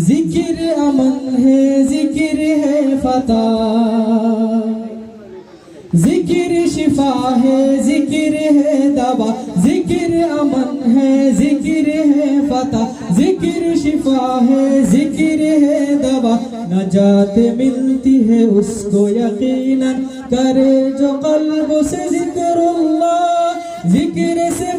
ذکر امن ہے ذکر ہے فتح ذکر شفا ہے ذکر ہے دبا ذکر امن ہے ذکر ہے فتح ذکر شفا ہے ذکر ہے دبا نجات ملتی ہے اس کو یقینا کرے جو قلب سے ذکر اللہ ذکر سے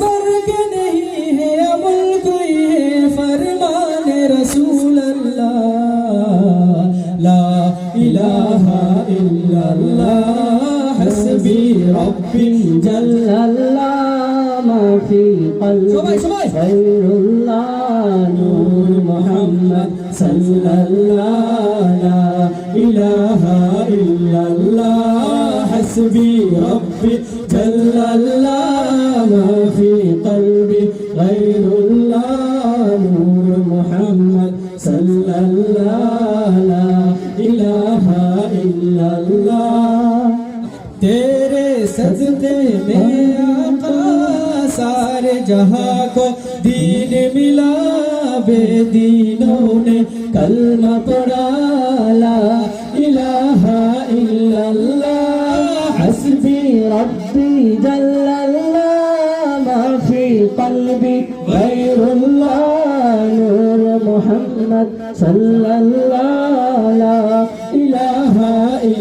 الله حسبي ربي جل الله ما في قلبي خير الله نور محمد صلى الله لا إله إلا الله حسبي ربي جل الله ما في قلبي غير الله نور محمد صلى الله لا تیرے میں آقا سارے جہاں کو دین ملا بے دینوں نے لا الہ الا فی قلبی غیر اللہ نور محمد صل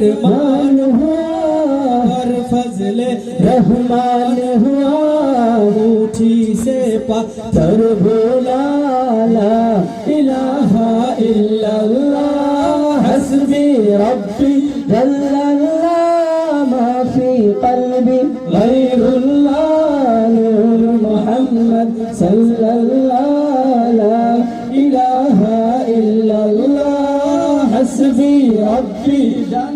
فرمان ہوا ہر فضل رحمان ہوا اوٹھی سے پتر بولا لا الہ الا اللہ حسبی ربی جل اللہ ما فی قلبی غیر اللہ نور محمد صلی اللہ لا الہ الا اللہ حسبي ربي جل